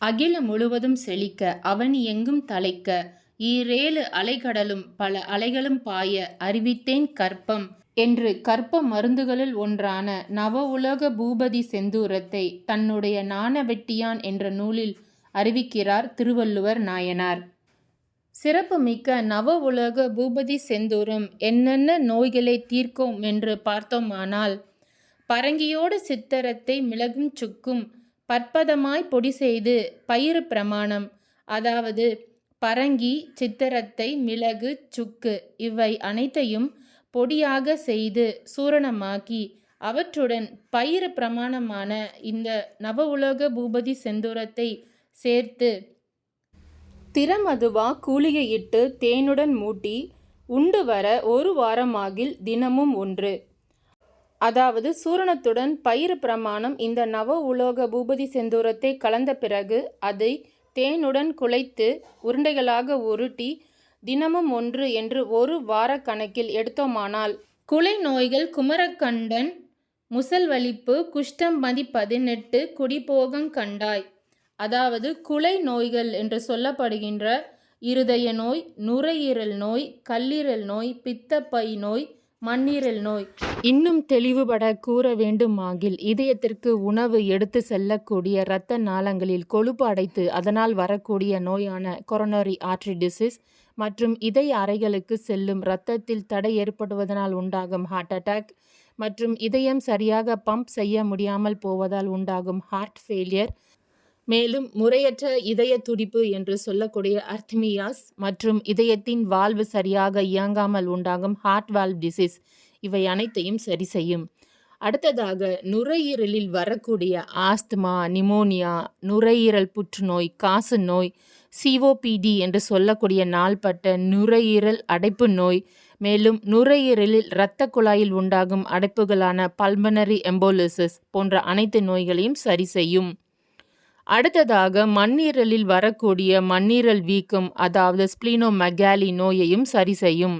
அகிலம் முழுவதும் செழிக்க அவன் எங்கும் தலைக்க ஈரேழு அலைகடலும் பல அலைகளும் பாய அறிவித்தேன் கற்பம் என்று கற்ப மருந்துகளுள் ஒன்றான நவ உலக பூபதி செந்தூரத்தை தன்னுடைய நாணவெட்டியான் என்ற நூலில் அறிவிக்கிறார் திருவள்ளுவர் நாயனார். சிறப்புமிக்க நவ உலக பூபதி செந்தூரம் என்னென்ன நோய்களை தீர்க்கும் என்று பார்த்தோமானால் பரங்கியோடு சித்தரத்தை மிளகும் சுக்கும் பற்பதமாய் பொடி செய்து பயிறு பிரமாணம் அதாவது பரங்கி சித்தரத்தை மிளகு சுக்கு இவை அனைத்தையும் பொடியாக செய்து சூரணமாக்கி அவற்றுடன் பயிறு பிரமாணமான இந்த நவ உலோக பூபதி செந்தூரத்தை சேர்த்து திறமதுவா கூலியையிட்டு தேனுடன் மூட்டி உண்டு வர ஒரு வாரமாகில் தினமும் ஒன்று. அதாவது சூரணத்துடன் பயிர் பிரமாணம் இந்த நவ உலோக பூபதி செந்தூரத்தை கலந்த பிறகு அதை தேனுடன் குலைத்து உருண்டைகளாக உருட்டி தினமும் ஒன்று என்று ஒரு வார கணக்கில் எடுத்தோமானால் குலை நோய்கள் குமரக்கண்டன் முசல்வலிப்பு குஷ்டம் மதி பதினெட்டு குடிபோகங் கண்டாய். அதாவது குலை நோய்கள் என்று சொல்லப்படுகின்ற இருதய நோய் நுரையீரல் நோய் கல்லீரல் நோய் பித்தப்பை நோய் மண்ணீரல் நோய். இன்னும் தெளிவுபடக் கூற வேண்டுமாகில் இதயத்திற்கு உணவு எடுத்து செல்லக்கூடிய இரத்த நாளங்களில் கொழுப்பு அடைத்து அதனால் வரக்கூடிய நோயான கொரோனரி ஆர்டரி டிசீஸ் மற்றும் இதய அறைகளுக்கு செல்லும் இரத்தத்தில் தடை ஏற்படுவதனால் உண்டாகும் ஹார்ட் அட்டாக் மற்றும் இதயம் சரியாக பம்ப் செய்ய முடியாமல் போவதால் உண்டாகும் ஹார்ட் ஃபெயிலியர் மேலும் முறையற்ற இதய துடிப்பு என்று சொல்லக்கூடிய அர்த்மியாஸ் மற்றும் இதயத்தின் வால்வு சரியாக இயங்காமல் உண்டாகும் ஹார்ட் வால்வ் டிசீஸ் இவை அனைத்தையும் சரி செய்யும். அடுத்ததாக நுரையீரலில் வரக்கூடிய ஆஸ்துமா நிமோனியா நுரையீரல் புற்றுநோய் காசு நோய் சிஓபிடி என்று சொல்லக்கூடிய நாள்பட்ட நுரையீரல் அடைப்பு நோய் மேலும் நுரையீரலில் இரத்தக் குழாயில் உண்டாகும் அடைப்புகளான பல்மனரி எம்போலிசிஸ் போன்ற அனைத்து நோய்களையும் சரி செய்யும். அடுத்ததாக மண்ணீரலில் வரக்கூடிய மண்ணீரல் வீக்கம் அதாவது ஸ்ப்ளீனோமெகாலி நோயையும் சரி செய்யும்.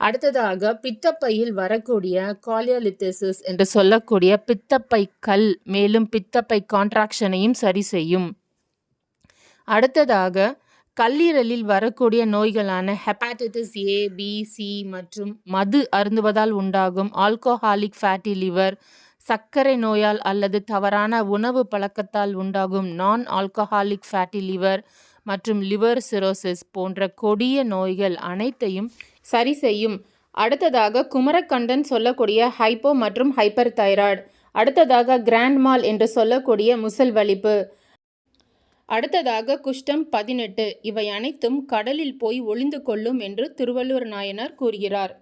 அடுத்ததாக பித்தப்பையில் வரக்கூடிய காலியோலித்திசிஸ் என்று சொல்லக்கூடிய பித்தப்பை கல் மேலும் பித்தப்பை கான்ட்ராக்ஷனையும் சரி செய்யும். அடுத்ததாக கல்லீரலில் வரக்கூடிய நோய்களான ஹெப்பாடைட்டிஸ் ஏ பி சி மற்றும் மது அருந்துவதால் உண்டாகும் ஆல்கோஹாலிக் ஃபேட்டி லிவர் சர்க்கரை நோயால் அல்லது தவறான உணவு பழக்கத்தால் உண்டாகும் நான் ஆல்கஹாலிக் ஃபேட்டி லிவர் மற்றும் லிவர் சிரோசிஸ் போன்ற கொடிய நோய்கள் அனைத்தையும் சரி செய்யும். அடுத்ததாக குமரக்கண்டன் சொல்லக்கூடிய ஹைப்போ மற்றும் ஹைப்பர் தைராய்டு. அடுத்ததாக கிராண்ட் மால் என்று சொல்லக்கூடிய முசல் வலிப்பு அடுத்ததாக குஷ்டம் பதினெட்டு இவை அனைத்தும் கடலில் போய் ஒளிந்து கொள்ளும் என்று திருவள்ளுவர் நாயனார் கூறுகிறார்.